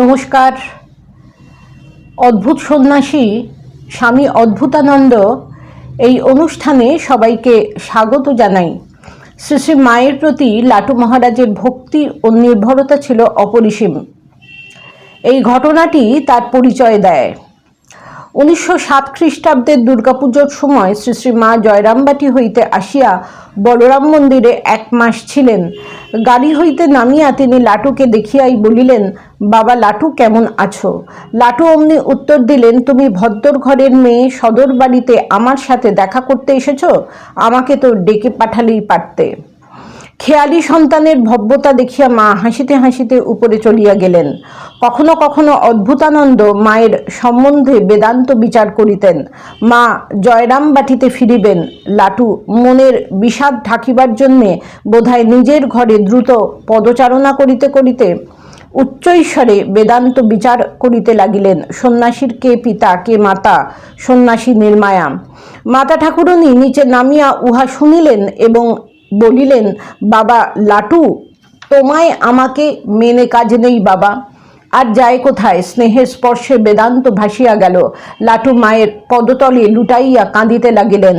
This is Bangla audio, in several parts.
নমস্কার। অদ্ভুত সন্ন্যাসী স্বামী অদ্ভুতানন্দ এই অনুষ্ঠানে সবাইকে স্বাগত জানাই। শ্রী শ্রী মায়ের প্রতি লাটু মহারাজের ভক্তি ও নির্ভরতা ছিল অপরিসীম। এই ঘটনাটি তার পরিচয় দেয়। উনিশশো সাত খ্রিস্টাব্দের দুর্গাপুজোর সময় শ্রী শ্রী মা জয়রামবাটি হইতে আসিয়া বলরাম মন্দিরে এক মাস ছিলেন। গাড়ি হইতে নামিয়া তিনি লাটুকে দেখিয়াই বলিলেন, বাবা, লাটু কেমন আছো? লাটু অমনি উত্তর দিলেন, তুমি ভদ্র ঘরের মেয়ে, সদর বাড়িতে আমার সাথে দেখা করতে এসেছ? আমাকে তো ডেকে পাঠালেই পারতে। খেয়ালি সন্তানের ভব্যতা দেখিয়া মা হাসিতে হাসিতে উপরে চলিয়া গেলেন। কখনো কখনো অদ্ভুতানন্দ মায়ের সম্বন্ধে বেদান্ত বিচার করিতেন। মা জয়রাম বাটিতে ফিরিবেন। লাটু মনের বিষাদ ঢাকিবার জন্যে বোধহয় নিজের ঘরে দ্রুত পদচারণা করিতে করিতে উচ্চৈস্বরে বেদান্ত বিচার করিতে লাগিলেন। সন্ন্যাসীর কে পিতা, কে মাতা? সন্ন্যাসী নির্মায়া। মাতা ঠাকুরনী নিচে নামিয়া উহা শুনিলেন এবং বলিলেন, বাবা, লাটু, তোমায় আমাকে মেনে কাজ নেই বাবা। আর যায় কোথায়? স্নেহের স্পর্শে বেদান্ত ভাসিয়া গেল। লাটু মায়ের পদতলে লুটাইয়া কাঁদিতে লাগিলেন।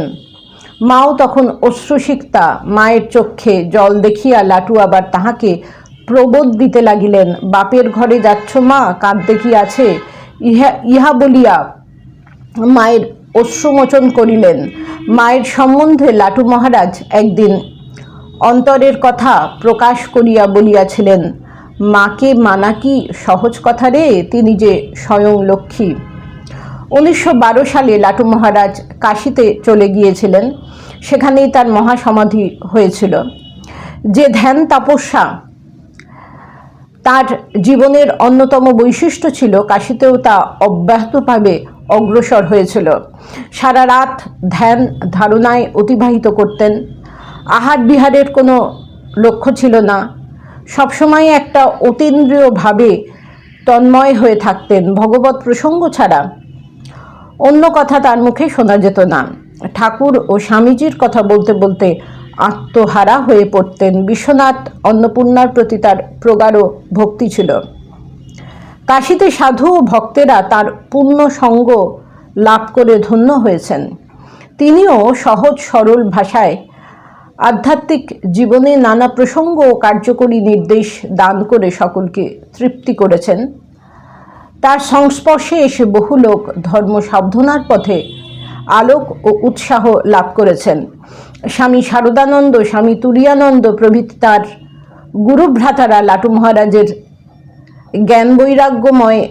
মাও তখন অশ্রুসিক্তা মায়ের চক্ষে জল দেখিয়া লাটু আবার তাহাকে প্রবোধ দিতে লাগিলেন। বাপের ঘরে যাচ্ছ মা? কাঁদতে কি আছে ইহা ইহা বলিয়া মায়ের অশ্রুমোচন করিলেন। মায়ের সম্বন্ধে লাটু মহারাজ একদিন অন্তরের কথা প্রকাশ করিয়া বলিয়াছিলেন, মাকে মানা কি সহজ কথা রে তিনি যে স্বয়ং লক্ষ্মী? উনিশশো বারো সালে লাটু মহারাজ কাশিতে চলে গিয়েছিলেন, সেখানেই তার মহাসমাধি হয়েছিল। যে ধ্যান তাপস্যা তার জীবনের অন্যতম বৈশিষ্ট্য ছিল, কাশিতেও তা অব্যাহতভাবে অগ্রসর হয়েছিল। সারা রাত ধ্যান ধারণায় অতিবাহিত করতেন। আহার বিহারের কোনো লক্ষ্য ছিল না। সবসময় একটা অতীন্দ্রিয়ভাবে তন্ময় হয়ে থাকতেন ভগবত প্রসঙ্গ ছাড়া। অন্য কথা তার মুখে শোনা যেত না। ঠাকুর ও স্বামীজির কথা বলতে বলতে আত্মহারা হয়ে পড়তেন। বিশ্বনাথ অন্নপূর্ণার প্রতি তার প্রগাঢ় ভক্তি ছিল। কাশীতে সাধু ও ভক্তেরা তার পূর্ণ সঙ্গ লাভ করে ধন্য হয়েছেন। তিনিও সহজ সরল ভাষায় আধ্যাত্মিক জীবনে নানা প্রসঙ্গ ও কার্যকরী নির্দেশ দান করে সকলকে তৃপ্তি করেছেন। তার সংস্পর্শে এসে বহু লোক ধর্ম সাধনার পথে আলোক ও উৎসাহ লাভ করেছেন। স্বামী শারদানন্দ, স্বামী তুরিয়ানন্দ প্রভৃতি তার গুরুভ্রাতারা লাটু মহারাজের জ্ঞান বৈরাগ্যময়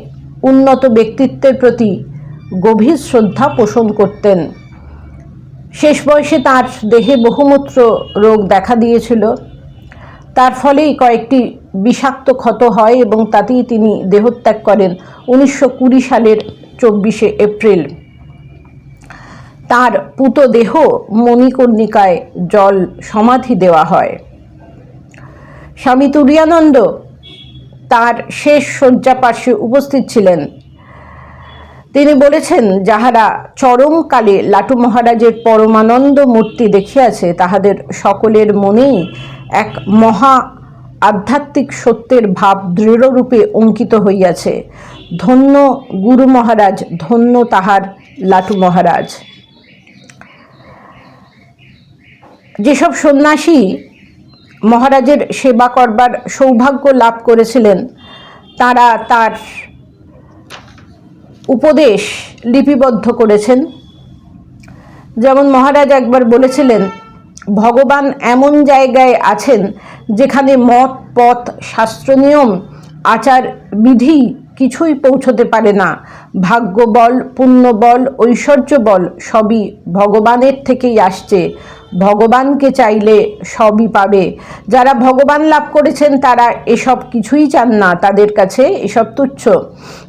উন্নত ব্যক্তিত্বের প্রতি গভীর শ্রদ্ধা পোষণ করতেন। শেষ বয়সে তার দেহে বহুমূত্র রোগ দেখা দিয়েছিল। তার ফলেই কয়েকটি বিষাক্ত ক্ষত হয় এবং তাতেই তিনি দেহত্যাগ করেন উনিশশো কুড়ি সালের চব্বিশে এপ্রিল। তার পুত দেহ মণিকর্ণিকায় জল সমাধি দেওয়া হয়। স্বামী তুরিয়ানন্দ তার শেষ শয্যা পার্শ্বে উপস্থিত ছিলেন। তিনি বলেছেন, যাহারা চরমকালে লাটু মহারাজের পরমানন্দ মূর্তি দেখিয়াছে, তাহাদের সকলের মনেই এক মহা আধ্যাত্মিক সত্যের ভাব দৃঢ়রূপে অঙ্কিত হইয়াছে। ধন্য গুরু মহারাজ, ধন্য তাহার লাটু মহারাজ। যেসব সন্ন্যাসী মহারাজের সেবা করবার সৌভাগ্য লাভ করেছিলেন, তারা তার উপদেশ লিপিবদ্ধ করেছেন। যেমন মহারাজ একবার বলেছিলেন, ভগবান এমন জায়গায় আছেন যেখানে মত, পথ, শাস্ত্র নিয়ম, আচার বিধি কিছুই পৌঁছতে পারে না। ভাগ্য বল, পুণ্য বল, ঐশ্বর্য বল সবই ভগবানের থেকেই আসছে। ভগবানকে চাইলে সবই পাবে। যারা ভগবান লাভ করেছেন তারা এসব কিছুই চান না তাদের কাছে এসব তুচ্ছ।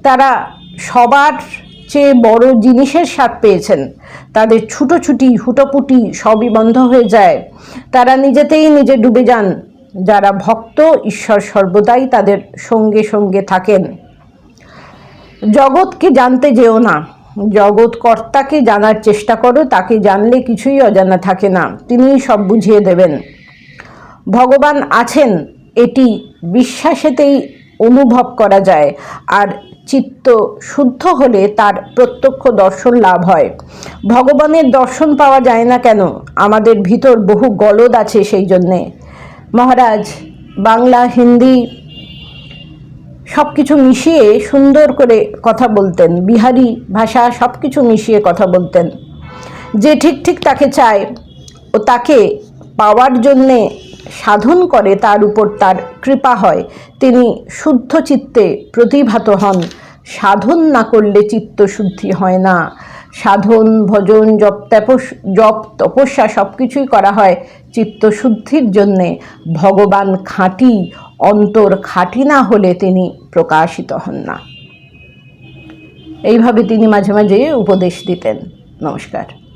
তারা সবার চেয়ে বড় জিনিসের স্বাদ পেয়েছেন। তাদের ছুটোছুটি, হুটোপুটি সবই বন্ধ হয়ে যায়। তারা নিজেতেই নিজে ডুবে যান। যারা ভক্ত, ঈশ্বর সর্বদাই তাদের সঙ্গে সঙ্গে থাকেন। জগৎকে জানতে যেও না। জগৎ কর্তাকে জানার চেষ্টা করো, তাকে জানলে কিছুই অজানা থাকে না। তিনিই সব বুঝিয়ে দেবেন। ভগবান আছেন, এটি বিশ্বাসেতেই অনুভব করা যায়। আর চিত্ত শুদ্ধ হলে তার প্রত্যক্ষ দর্শন লাভ হয়। ভগবানের দর্শন পাওয়া যায় না কেন? আমাদের ভিতর বহু গলদ আছে সেই জন্যে। মহারাজ, বাংলা, হিন্দি সব কিছু মিশিয়ে সুন্দর করে কথা বলতেন। বিহারি ভাষা সব কিছু মিশিয়ে কথা বলতেন। যে ঠিক ঠিক তাকে চায় ও তাকে পাওয়ার জন্যে সাধন করে তার উপর তার কৃপা হয়। তিনি শুদ্ধ চিত্তে প্রতিভাত হন। সাধন না করলে চিত্ত শুদ্ধি হয় না। সাধন, ভজন, জপ, তপস, জপ, তপস্যা সব কিছুই করা হয় চিত্ত শুদ্ধির জন্যে। ভগবান খাঁটি, অন্তর খাঁটি না হলে তিনি প্রকাশিত হন না। এইভাবে তিনি মাঝে মাঝে উপদেশ দিতেন। নমস্কার।